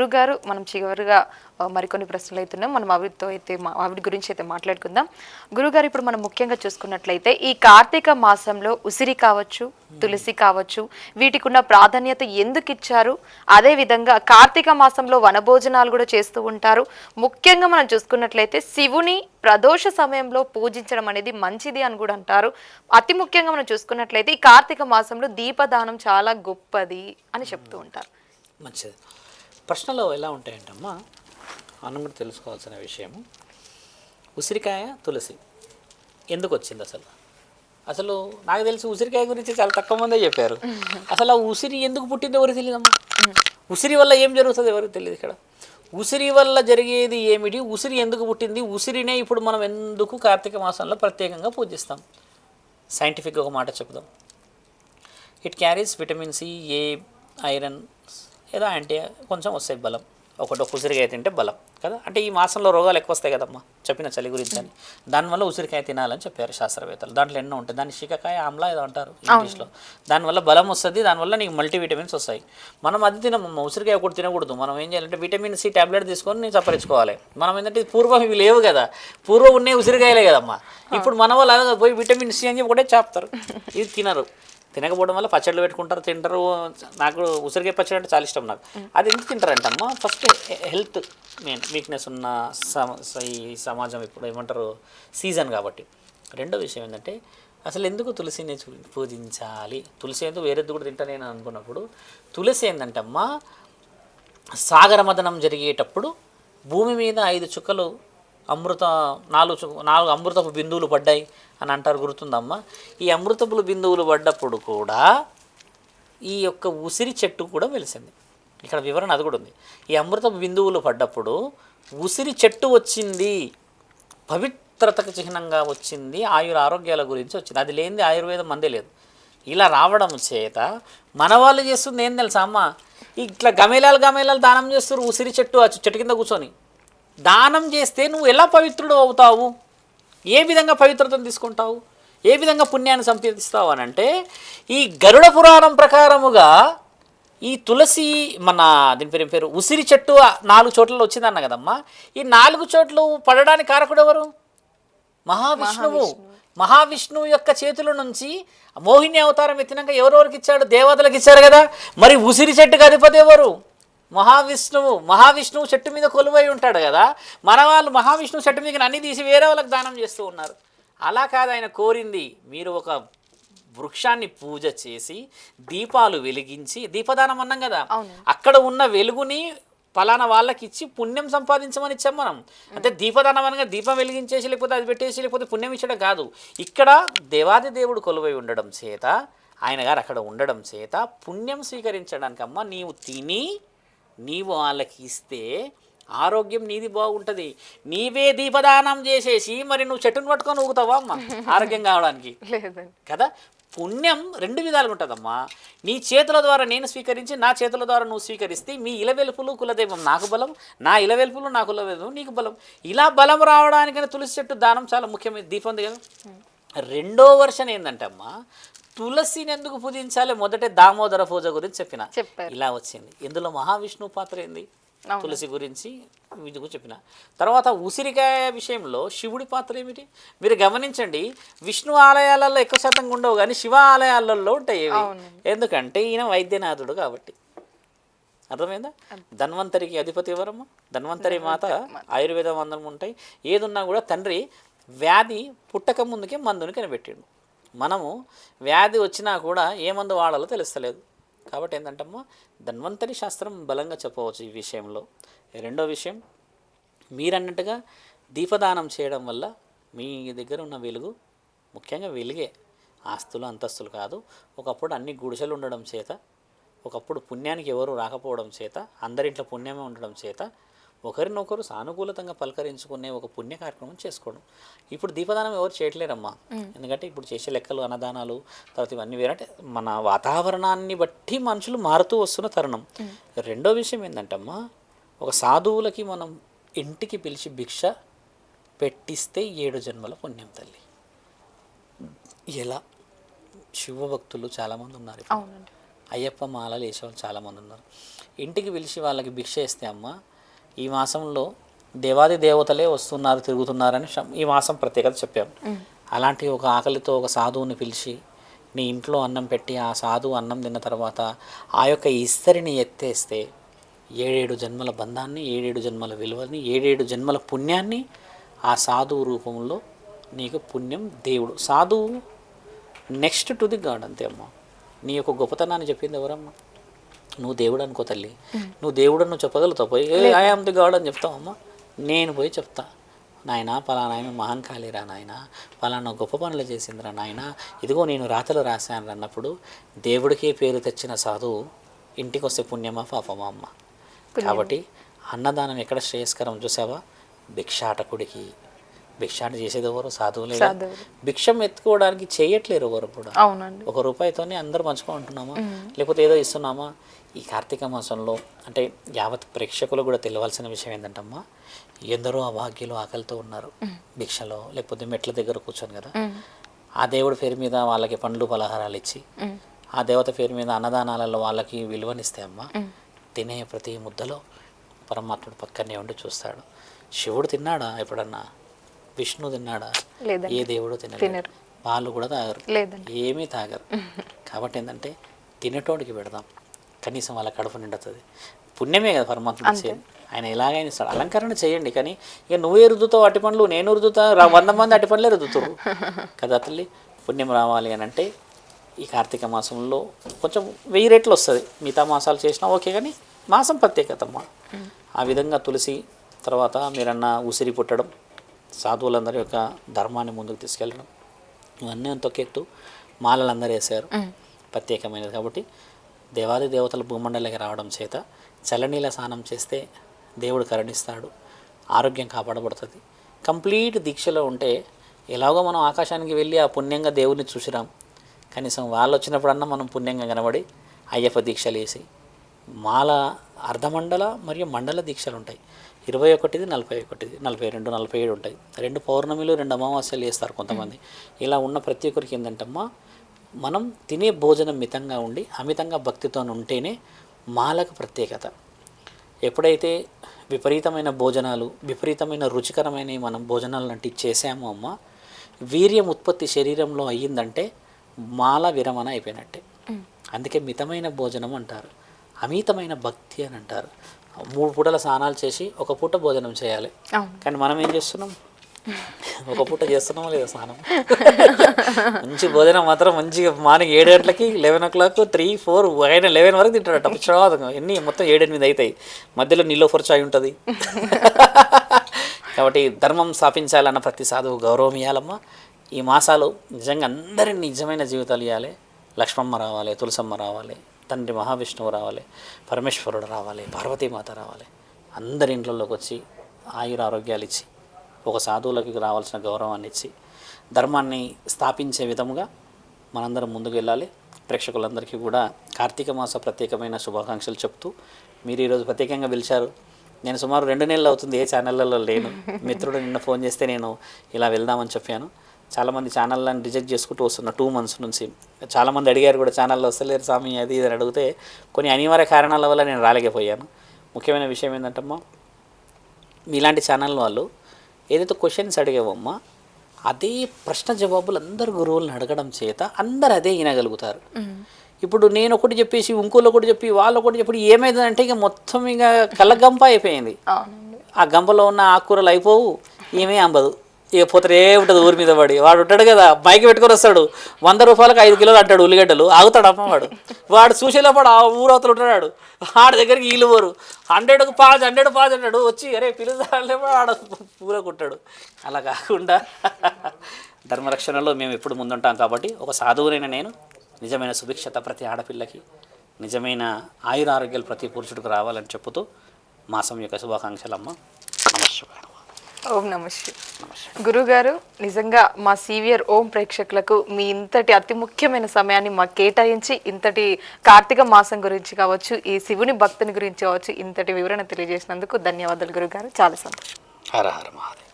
గురుగారు మనం చివరిగా మరికొన్ని ప్రశ్నలు అవుతున్నాం మనం ఆవిడతో అయితే ఆవిడ గురించి అయితే మాట్లాడుకుందాం. గురుగారు ఇప్పుడు మనం ముఖ్యంగా చూసుకున్నట్లయితే ఈ కార్తీక మాసంలో ఉసిరి కావచ్చు తులసి కావచ్చు వీటికి ఉన్న ప్రాధాన్యత ఎందుకు ఇచ్చారు? అదే విధంగా కార్తీక మాసంలో వనభోజనాలు కూడా చేస్తూ ఉంటారు. ముఖ్యంగా మనం చూసుకున్నట్లయితే శివుని ప్రదోష సమయంలో పూజించడం అనేది మంచిది అని కూడా అంటారు. అతి ముఖ్యంగా మనం చూసుకున్నట్లయితే ఈ కార్తీక మాసంలో దీపదానం చాలా గొప్పది అని చెప్తూ ఉంటారు. మంచిది. ప్రశ్నలు ఎలా ఉంటాయంటమ్మా? మనం కూడా తెలుసుకోవాల్సిన విషయము. ఉసిరికాయ తులసి. ఎందుకు వచ్చింది అసలు? అసలు నాకు తెలిసి ఉసిరికాయ గురించి చాలా తక్కువ మందే చెప్పారు. అసలు ఆ ఉసిరి ఎందుకు పుట్టిందో ఎవరికి తెలియదమ్మా? ఉసిరి వల్ల ఏం జరుగుతుంది ఎవరికి తెలియదు ఇక్కడ? ఉసిరి వల్ల జరిగేది ఏమిటి? ఉసిరి ఎందుకు పుట్టింది? ఉసిరినే ఇప్పుడు మనం ఎందుకు కార్తీక మాసంలో ప్రత్యేకంగా పూజిస్తాం? సైంటిఫిక్గా ఒక మాట చెప్దాం. It carries vitamin C A iron ఏదో యాంటీ కొంచెం వస్తాయి బలం. ఒకటి ఒక ఉసిరికాయ తింటే బలం కదా? అంటే ఈ మాసంలో రోగాలు ఎక్కువ వస్తాయి కదమ్మా చెప్పిన చలి గురించి అని. దానివల్ల ఉసిరికాయ తినాలని చెప్పారు శాస్త్రవేత్తలు. దాంట్లో ఎన్నో ఉంటాయి. దాన్ని శికకాయ ఆమ్లా ఏదో అంటారు ఇంగ్లీష్లో. దానివల్ల బలం వస్తుంది దానివల్ల నీకు మల్టీవిటమిన్స్ వస్తాయి. మనం అది తినము ఉసిరికాయ ఒకటి తినకూడదు. మనం ఏం చేయాలంటే విటమిన్ సి టాబ్లెట్ తీసుకొని నేను చప్పరించుకోవాలి మనం ఏంటంటే పూర్వం ఇవి లేవు కదా. పూర్వం ఉండే ఉసిరికాయలే కదమ్మా. ఇప్పుడు మన వాళ్ళు పోయి విటమిన్ సి అని చెప్పి ఒకటే చెప్తారు. ఇది తినరు. తినకపోవడం వల్ల పచ్చళ్ళు పెట్టుకుంటారు తింటారు. నాకు ఉసిరికాయ పచ్చడి అంటే చాలా ఇష్టం నాకు. అది ఎందుకు తింటారంటే అమ్మ ఫస్ట్ హెల్త్ మెయిన్ వీక్నెస్ ఉన్న స- ఈ సమాజం ఇప్పుడు ఏమంటారు? సీజన్ కాబట్టి. రెండో విషయం ఏంటంటే అసలు ఎందుకు తులసిని పూజించాలి? తులసి ఎందుకు వేరేది కూడా తింటా నేను అనుకున్నప్పుడు తులసి ఏంటంటే అమ్మ సాగరమదనం జరిగేటప్పుడు భూమి మీద ఐదు చుక్కలు అమృత నాలుగు నాలుగు అమృతపు బిందువులు పడ్డాయి అని అంటారు గుర్తుందమ్మా? ఈ అమృతపుల బిందువులు పడ్డప్పుడు కూడా ఈ యొక్క ఉసిరి చెట్టు కూడా వెలిసింది. ఇక్కడ వివరణ అది కూడా ఉంది. ఈ అమృతపు బిందువులు పడ్డప్పుడు ఉసిరి చెట్టు వచ్చింది పవిత్రతకు చిహ్నంగా వచ్చింది ఆయుర ఆరోగ్యాల గురించి వచ్చింది. అది లేనిది ఆయుర్వేదం మందే లేదు. ఇలా రావడం చేత మన వాళ్ళు చేస్తుంది ఏం తెలుసా అమ్మ? ఇట్లా గమేలాలు గమేలాలు దానం చేస్తారు ఉసిరి చెట్టు చెట్టు కింద కూర్చొని. దానం చేస్తే నువ్వు ఎలా పవిత్రుడు అవుతావు? ఏ విధంగా పవిత్రతను తీసుకుంటావు? ఏ విధంగా పుణ్యాన్ని సంపాదిస్తావు అని అంటే ఈ గరుడ పురాణం ప్రకారముగా ఈ తులసి మన దీని పేరు పేరు? ఉసిరి చెట్టు నాలుగు చోట్లలో వచ్చిందన్న కదమ్మా. ఈ నాలుగు చోట్ల పడడానికి కారకుడు ఎవరు? మహావిష్ణువు. మహావిష్ణువు యొక్క చేతుల నుంచి మోహిని అవతారం ఎత్తినాక ఎవరెవరికి ఇచ్చాడు? దేవతలకు ఇచ్చారు కదా. మరి ఉసిరి చెట్టుకు అధిపతి ఎవరు? మహావిష్ణువు మహావిష్ణువు చెట్టు మీద కొలువై ఉంటాడు కదా. మన వాళ్ళు మహావిష్ణువు చెట్టు మీద అన్ని తీసి వేరే వాళ్ళకి దానం చేస్తూ ఉన్నారు. అలా కాదు ఆయన కోరింది మీరు ఒక వృక్షాన్ని పూజ చేసి దీపాలు వెలిగించి దీపదానం అన్నాం కదా. అక్కడ ఉన్న వెలుగుని ఫలానా వాళ్ళకి ఇచ్చి పుణ్యం సంపాదించమని ఇచ్చాం మనం. అంటే దీపదానం అనగా దీపం వెలిగించేసి లేకపోతే అది పెట్టేసి లేకపోతే పుణ్యం ఇచ్చడం కాదు. ఇక్కడ దేవాది దేవుడు కొలువై ఉండడం చేత ఆయన గారు అక్కడ ఉండడం చేత పుణ్యం స్వీకరించడానికి అమ్మ నీవు తిని నీవు వాళ్ళకి ఇస్తే ఆరోగ్యం నీది బాగుంటుంది. నీవే దీపదానం చేసేసి మరి నువ్వు చెట్టును పట్టుకొని ఊగుతావా అమ్మ? ఆరోగ్యం కావడానికి. కదా? పుణ్యం రెండు విధాలుగా ఉంటుందమ్మా. నీ చేతుల ద్వారా నేను స్వీకరించి నా చేతుల ద్వారా నువ్వు స్వీకరిస్తే మీ ఇలవెలుపులు కులదైవం. నాకు బలం నా ఇలవెలుపులు నా కులదైవం నీకు బలం. ఇలా బలం రావడానికైనా తులసి చెట్టు దానం చాలా ముఖ్యమైన దీపం ఉంది కదా? రెండో వర్షన్ ఏంటంటే అమ్మా తులసిని ఎందుకు పూజించాలి? మొదటే దామోదర పూజ గురించి చెప్పిన. ఇలా వచ్చింది. ఇందులో మహావిష్ణువు పాత్ర ఏంది? తులసి గురించి కూడా చెప్పిన. తర్వాత ఉసిరికాయ విషయంలో శివుడి పాత్ర ఏమిటి? మీరు గమనించండి విష్ణు ఆలయాలలో ఎక్కువ శాతం ఉండవు కానీ శివ ఆలయాలలో ఉంటాయి ఇవి ఎందుకంటే ఈయన వైద్యనాథుడు కాబట్టి. అర్థమైందా? ధన్వంతరికి అధిపతి ఎవరమ్మా? ధన్వంతరి మాత ఆయుర్వేద మందం ఉంటాయి. ఏదున్నా కూడా తండ్రి వ్యాధి పుట్టక ముందుకే మందుని కనిపెట్టిండు. మనము వ్యాధి వచ్చినా కూడా ఏ మందు వాడాలో తెలుస్తలేదు. కాబట్టి ఏంటంటమ్మా ధన్వంతరి శాస్త్రం బలంగా చెప్పవచ్చు ఈ విషయంలో. రెండో విషయం మీరన్నట్టుగా దీపదానం చేయడం వల్ల మీ దగ్గర ఉన్న వెలుగు ముఖ్యంగా వెలుగే ఆస్తులు అంతస్తులు కాదు. ఒకప్పుడు అన్ని గుడిసెలు ఉండడం చేత ఒకప్పుడు పుణ్యానికి ఎవరు రాకపోవడం చేత అందరింట్లో పుణ్యమే ఉండడం చేత ఒకరినొకరు సానుకూలతంగా పలకరించుకునే ఒక పుణ్య కార్యక్రమం చేసుకోవడం. ఇప్పుడు దీపదానం ఎవరు చేయట్లేరమ్మా. ఎందుకంటే ఇప్పుడు చేసే లెక్కలు అన్నదానాలు తర్వాత ఇవన్నీ వేరంటే మన వాతావరణాన్ని బట్టి మనుషులు మారుతూ వస్తున్న తరుణం. రెండో విషయం ఏంటంటమ్మా ఒక సాధువులకి మనం ఇంటికి పిలిచి భిక్ష పెట్టిస్తే ఏడు జన్మల పుణ్యం తల్లి. ఎలా? శివభక్తులు చాలామంది ఉన్నారు అయ్యప్ప మాలలు వేసేవాళ్ళు చాలామంది ఉన్నారు. ఇంటికి పిలిచి వాళ్ళకి భిక్ష ఇస్తే అమ్మ ఈ మాసంలో దేవాది దేవతలే వస్తున్నారు తిరుగుతున్నారని ఈ మాసం ప్రత్యేకత చెప్పాం అలాంటి ఒక ఆకలితో ఒక సాధువుని పిలిచి నీ ఇంట్లో అన్నం పెట్టి ఆ సాధువు అన్నం తిన్న తర్వాత ఆ యొక్క ఇస్తరిని ఎత్తేస్తే ఏడేడు జన్మల బంధాన్ని ఏడేడు జన్మల విలువని ఏడేడు జన్మల పుణ్యాన్ని ఆ సాధువు రూపంలో నీకు పుణ్యం దేవుడు. సాధువు నెక్స్ట్ టు ది గాడ్ అంతే అమ్మ. నీ యొక్క గొప్పతనాన్ని చెప్పింది ఎవరమ్మా? నువ్వు దేవుడు అనుకో తల్లి నువ్వు దేవుడు నువ్వు చెప్పగలుగుతావు. పోయి ఐ ఆమ్ ది గాడ్ అని చెప్తావమ్మా నేను పోయి చెప్తా. నాయన పలానా ఆయన మహంకాళిరా నాయన. పలానా గొప్ప పనులు చేసిందిరా నాయన. ఇదిగో నేను రాతలు రాశాను అన్నప్పుడు దేవుడికే పేరు తెచ్చిన సాధువు ఇంటికి వస్తే పుణ్యమా పాపమా అమ్మ? కాబట్టి అన్నదానం ఎక్కడ శ్రేయస్కరం చూసావా? భిక్షాటకుడికి. భిక్షాట చేసేది ఎవరు? సాధువులే. భిక్షం ఎత్తుకోవడానికి చేయట్లేరు ఎవరు కూడా. అవునండి. ఒక రూపాయితోనే అందరూ పంచుకుంటున్నామా లేకపోతే ఏదో ఇస్తున్నామా? ఈ కార్తీక మాసంలో అంటే యావత్ ప్రేక్షకులు కూడా తెలియాల్సిన విషయం ఏంటంటమ్మా? ఎందరో అభాగ్యులు ఆకలితో ఉన్నారు. భిక్షలో లేకపోతే మెట్ల దగ్గర కూర్చొని కదా? ఆ దేవుడి పేరు మీద వాళ్ళకి పండ్లు పలహారాలు ఇచ్చి ఆ దేవత పేరు మీద అన్నదానాలలో వాళ్ళకి విలువనిస్తే అమ్మా తినే ప్రతి ముద్దలో పరమాత్ముడు పక్కనే ఉండి చూస్తాడు. శివుడు తిన్నాడా ఎప్పుడన్నా? విష్ణు తిన్నాడా. ఏ దేవుడు తినలేదు. వాళ్ళు కూడా తాగరు. ఏమీ తాగరు. కాబట్టి ఏంటంటే తినేటోడికి పెడదాం. కనీసం వాళ్ళ కడుపు నిండుతుంది. పుణ్యమే కదా పరమాత్మ ఇచ్చేది ఆయన ఎలాగైనా ఇస్తాడు అలంకరణ చేయండి కానీ ఇక నువ్వే రుద్దుతావు అట్టి పండ్లు నేను రుద్దుతా వంద మంది అట్టి పండ్లే రుద్దుతారు కదా తల్లి పుణ్యం రావాలి అని అంటే ఈ కార్తీక మాసంలో కొంచెం వెయ్యి రెట్లు వస్తుంది. మిగతా మాసాలు చేసినా ఓకే కానీ మాసం ప్రత్యేకతమ్మ. ఆ విధంగా తులసి తర్వాత మీరన్న ఉసిరి పుట్టడం సాధువులందరి యొక్క ధర్మాన్ని ముందుకు తీసుకెళ్ళడం ఇవన్నీ అంత ఎత్తు మాలలు అందరూ వేశారు ప్రత్యేకమైనది కాబట్టి దేవాది దేవతల భూమండలికి రావడం చేత చల్లనీళ్ళ స్నానం చేస్తే దేవుడు కరుణిస్తాడు ఆరోగ్యం కాపాడబడుతుంది. కంప్లీట్ దీక్షలో ఉంటే ఎలాగో మనం ఆకాశానికి వెళ్ళి ఆ పుణ్యంగా దేవుడిని చూసిరాం. కనీసం వాళ్ళు వచ్చినప్పుడన్నా మనం పుణ్యంగా కనబడి అయ్యప్ప దీక్షలు వేసి మాల అర్ధమండల మరియు మండల దీక్షలు ఉంటాయి. ఇరవై ఒకటిది నలభై ఒకటిది నలభై రెండు నలభై ఏడు ఉంటాయి. రెండు పౌర్ణమిలు రెండు అమావాస్యలు వేస్తారు కొంతమంది. ఇలా ఉన్న ప్రతి ఒక్కరికి ఏంటంటమ్మా మనం తినే భోజనం మితంగా ఉండి అమితంగా భక్తితో ఉంటేనే మాలకు ప్రత్యేకత. ఎప్పుడైతే విపరీతమైన భోజనాలు విపరీతమైన రుచికరమైన మనం భోజనాలు లాంటివి చేసామో అమ్మ వీర్యం ఉత్పత్తి శరీరంలో అయ్యిందంటే మాల విరమణ అయిపోయినట్టే. అందుకే మితమైన భోజనం అంటారు. అమితమైన భక్తి అని అంటారు. మూడు పూటల స్నానాలు చేసి ఒక పూట భోజనం చేయాలి. కానీ మనం ఏం చేస్తున్నాం? ఒక పూట చేస్తున్నామా లేదా స్నానం? మంచి భోజనం మాత్రం మంచిగా మార్నింగ్ ఏడు గంటలకి eleven o'clock three four ఆయన లెవెన్ వరకు తింటాడట ప్రసాదంగా ఎన్ని మొత్తం ఏడెనిమిది అవుతాయి మధ్యలో నీలో చాయ్ ఉంటుంది. కాబట్టి ధర్మం స్థాపించాలన్న ప్రతి సాధువు గౌరవం ఇవ్వాలమ్మా ఈ మాసాలు నిజంగా అందరిని నిజమైన జీవితాలు ఇవ్వాలి లక్ష్మమ్మ రావాలి తులసమ్మ రావాలి తండ్రి మహావిష్ణువు రావాలి పరమేశ్వరుడు రావాలి పార్వతీమాత రావాలి. అందరి ఇంట్లోకి వచ్చి ఆయుర ఆరోగ్యాలు ఇచ్చి ఒక సాధువులకి రావాల్సిన గౌరవాన్ని ఇచ్చి ధర్మాన్ని స్థాపించే విధముగా మనందరం ముందుకు వెళ్ళాలి ప్రేక్షకులందరికీ కూడా కార్తీక మాస ప్రత్యేకమైన శుభాకాంక్షలు చెప్తూ మీరు ఈరోజు ప్రత్యేకంగా పిలిచారు. నేను సుమారు రెండు నెలలు అవుతుంది ఏ ఛానళ్ళలో లేను. మిత్రుడు నిన్న ఫోన్ చేస్తే నేను ఇలా వెళ్దామని చెప్పాను. చాలామంది ఛానళ్ళని రిజెక్ట్ చేసుకుంటూ వస్తున్న టూ మంత్స్ నుంచి చాలామంది అడిగారు కూడా ఛానల్లో వస్తలేరు స్వామి అది ఇది అని అడిగితే కొన్ని అనివార్య కారణాల వల్ల నేను రాలేకపోయాను. ముఖ్యమైన విషయం ఏంటంటమ్మా మీలాంటి ఛానల్ వాళ్ళు ఏదైతే క్వశ్చన్స్ అడిగావమ్మా అదే ప్రశ్న జవాబులు అందరు గురువులను అడగడం చేత అందరు అదే వినగలుగుతారు. ఇప్పుడు నేను ఒకటి చెప్పేసి ఇంకోళ్ళు ఒకటి చెప్పి వాళ్ళు ఒకటి చెప్పి ఏమైందంటే ఇక మొత్తం ఇక కళ్ళగంప అయిపోయింది. అవునండి. ఆ గంపలో ఉన్న ఆకుకూరలు అయిపోవు ఏమీ అంబదు. ఇక పోతే ఉంటుంది ఊరి మీద పడి వాడు ఉంటాడు కదా బైక్ పెట్టుకొని వస్తాడు. వంద రూపాయలకు ఐదు కిలోలు అంటాడు ఉల్లిగడ్డలు. ఆగుతాడు అమ్మ వాడు. వాడు చూసేలోపాడు ఆ ఊరు అవతలు ఉంటాడు వాడి. దగ్గరికి వీళ్ళు పోరు. హండ్రెడ్కు పాజ్ హండ్రెడ్ పాజ్ అంటాడు. వచ్చి అరే పిలుస్తాడేమో ఆడ పూరకుంటాడు అలా కాకుండా ధర్మరక్షణలో మేము ఎప్పుడు ముందుంటాం కాబట్టి ఒక సాధువునైన నేను నిజమైన సుభిక్షత ప్రతి ఆడపిల్లకి నిజమైన ఆయురారోగ్యాలు ప్రతి పురుషుడికి రావాలని చెప్పుతూ మాసం యొక్క శుభాకాంక్షలమ్మ. నమస్కారం. ఓం నమస్తే గురుగారు నిజంగా మా సీవియర్ ఓం ప్రేక్షకులకు మీ ఇంతటి అతి ముఖ్యమైన సమయాన్ని మాకు కేటాయించి ఇంతటి కార్తీక మాసం గురించి కావచ్చు ఈ శివుని భక్తుని గురించి కావచ్చు ఇంతటి వివరణ తెలియజేసినందుకు ధన్యవాదాలు గురుగారు. చాలా సంతోషం. హర హర మహాదేవ్.